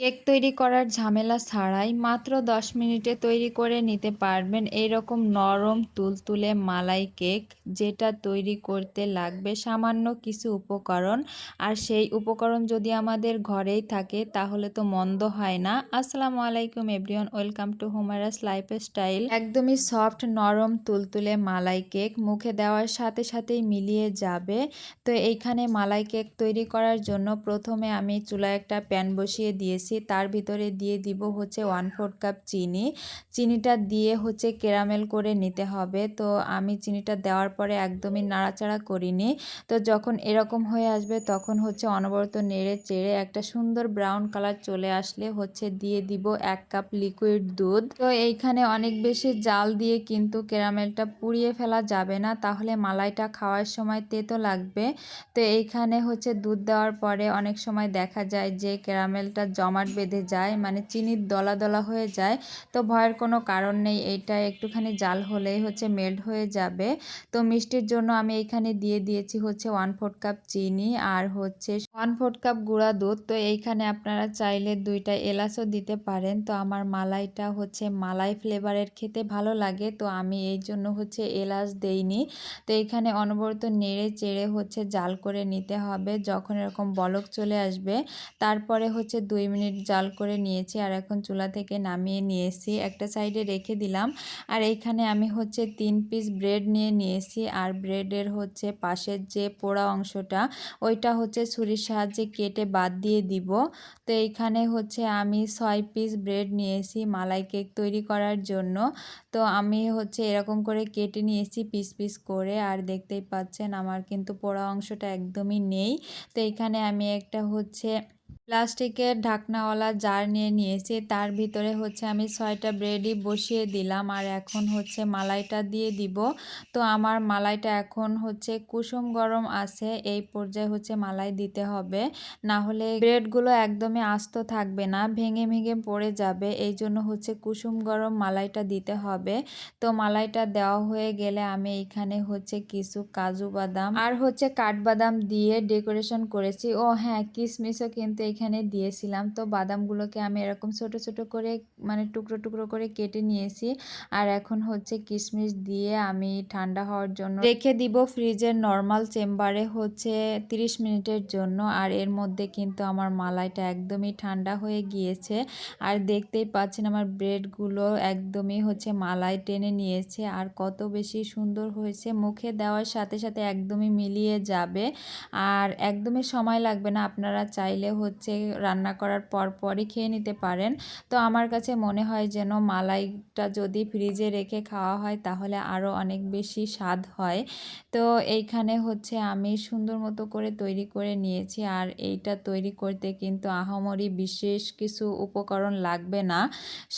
Cake তৈরি করার ঝামেলা ছাড়াই মাত্র ১০ মিনিটে তৈরি করে নিতে পারবেন এইরকম নরম তুলতুলে মালাই কেক, যেটা তৈরি করতে লাগবে সামান্য কিছু উপকরণ। আর সেই উপকরণ যদি আমাদের ঘরেই থাকে, তাহলে তো মন্দ হয় না। আসসালামু আলাইকুম এভরিওয়ান, ওয়েলকাম টু হোমারাস লাইফ স্টাইল একদমই সফট, নরম, তুলতুলে মালাই কেক মুখে দেওয়ার সাথে সাথেই মিলিয়ে যাবে। তো এইখানে মালাই কেক তৈরি করার জন্য প্রথমে আমি চুলায় একটা প্যান বসিয়ে দিয়েছি। দিয়েছি। তার ভিতরে দিয়ে দিব হচ্ছে ওয়ান ফোর কাপ চিনি। চিনিটা দিয়ে হচ্ছে ক্যারামেল করে নিতে হবে। তো আমি চিনিটা দেওয়ার পরে একদমই নাড়াচাড়া করিনি। তো যখন এরকম হয়ে আসবে তখন হচ্ছে অনবরত নেড়ে চেড়ে একটা সুন্দর ব্রাউন কালার চলে আসলে হচ্ছে দিয়ে দিব এক কাপ লিকুইড দুধ। তো এইখানে অনেক বেশি জাল দিয়ে কিন্তু ক্যারামেলটা পুড়িয়ে ফেলা যাবে না। তাহলে মালাইটা খাওয়ার সময় তেতো লাগবে। তো এইখানে হচ্ছে দুধ দেওয়ার পরে অনেক সময় দেখা যায় যে ক্যারামেলটা জমা জমাট বেঁধে যায় মানে চিনির দলা দলা হয়ে যায়, তো ভয়ের কোনো কারণ নেই। এইটা একটুখানি জাল হলেই হচ্ছে মেল্ট হয়ে যাবে। তো মিষ্টির জন্য আমি এখানে দিয়ে দিয়েছি হচ্ছে ওয়ান ফোর্থ কাপ চিনি আর হচ্ছে ওয়ান ফোর্থ কাপ গুঁড়া দুধ। তো এইখানে আপনারা চাইলে দুইটা এলাচও দিতে পারেন। তো আমার মালাইটা হচ্ছে মালাই ফ্লেভারের খেতে ভালো লাগে। তো আমি এই জন্য হচ্ছে এলাচ দেইনি। তো এইখানে অনবরত নেড়ে চেড়ে হচ্ছে জাল করে নিতে হবে। যখন এরকম বলক চলে আসবে, তারপরে হচ্ছে দুই মিনিট মিনিট জাল করে নিয়েছি আর এখন চুলা থেকে নামিয়ে নিয়েছি। একটা সাইডে রেখে দিলাম। আর এইখানে আমি হচ্ছে তিন পিস ব্রেড নিয়ে নিয়েছি। আর ব্রেডের হচ্ছে পাশের যে পোড়া অংশটা, ওইটা হচ্ছে ছুরির সাহায্যে কেটে বাদ দিয়ে দিব। তো এইখানে হচ্ছে আমি ছয় পিস ব্রেড নিয়েছি মালাই কেক তৈরি করার জন্য। তো আমি হচ্ছে এরকম করে কেটে নিয়েছি পিস পিস করে। আর দেখতেই পাচ্ছেন আমার কিন্তু পোড়া অংশটা একদমই নেই। তো এখানে আমি একটা হচ্ছে প্লাস্টিকের ঢাকনাওয়ালা জার নিয়ে নিয়েছি। তার ভিতরে হচ্ছে আমি ছয়টা ব্রেডই বসিয়ে দিলাম আর এখন হচ্ছে মালাইটা দিয়ে দিব। তো আমার মালাইটা এখন হচ্ছে কুসুম গরম আছে, এই পর্যায়ে হচ্ছে মালাই দিতে হবে। না হলে ব্রেডগুলো একদমই আস্ত থাকবে না, ভেঙে ভেঙে পড়ে যাবে। এই জন্য হচ্ছে কুসুম গরম মালাইটা দিতে হবে। তো মালাইটা দেওয়া হয়ে গেলে আমি এখানে হচ্ছে কিছু কাজু বাদাম আর হচ্ছে কাঠবাদাম দিয়ে ডেকোরেশন করেছি। ও হ্যাঁ কিসমিসও কিন্তু এখানে দিয়েছিলাম। তো বাদামগুলোকে আমি এরকম ছোট ছোট করে মানে টুকরো টুকরো করে কেটে নিয়েছি। আর এখন হচ্ছে কিশমিশ দিয়ে আমি ঠান্ডা হওয়ার জন্য রেখে দিব ফ্রিজের নর্মাল চেম্বারে হচ্ছে 30 মিনিটের জন্য। আর এর মধ্যে কিন্তু আমার মালাইটা একদমই ঠান্ডা হয়ে গিয়েছে। আর দেখতেই পাচ্ছেন আমার ব্রেডগুলো একদমই হচ্ছে মালাই টেনে নিয়েছে। আর কত বেশি সুন্দর হয়েছে। মুখে দেওয়ার সাথে সাথে একদমই মিলিয়ে যাবে। আর একদমই সময় লাগবে না। আপনারা চাইলে হচ্ছে রান্না করার পর পরই খেয়ে নিতে পারেন। তো আমার কাছে মনে হয় যেন মালাইটা যদি ফ্রিজে রেখে খাওয়া হয় তাহলে আরও অনেক বেশি স্বাদ হয়। তো এইখানে হচ্ছে আমি সুন্দর মতো করে তৈরি করে নিয়েছি আর এইটা তৈরি করতে কিন্তু আহামরি বিশেষ কিছু উপকরণ লাগবে না।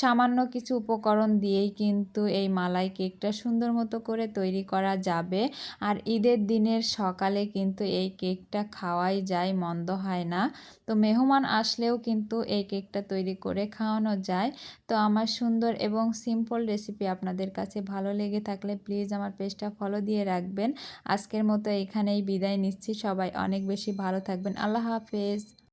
সামান্য কিছু উপকরণ দিয়েই কিন্তু এই মালাই কেকটা সুন্দর মতো করে তৈরি করা যাবে। আর ঈদের দিনের সকালে কিন্তু এই কেকটা খাওয়াই যায়, মন্দ হয় না। তো মেহমান আসলেও কিন্তু এই কেকটা তৈরি করে খাওয়ানো যায়। তো আমার সুন্দর এবং সিম্পল রেসিপি আপনাদের কাছে ভালো লেগে থাকলে প্লিজ আমার পেজটা ফলো দিয়ে রাখবেন। আজকের মতো এখানেই বিদায় নিচ্ছি। সবাই অনেক বেশি ভালো থাকবেন। আল্লাহ হাফেজ।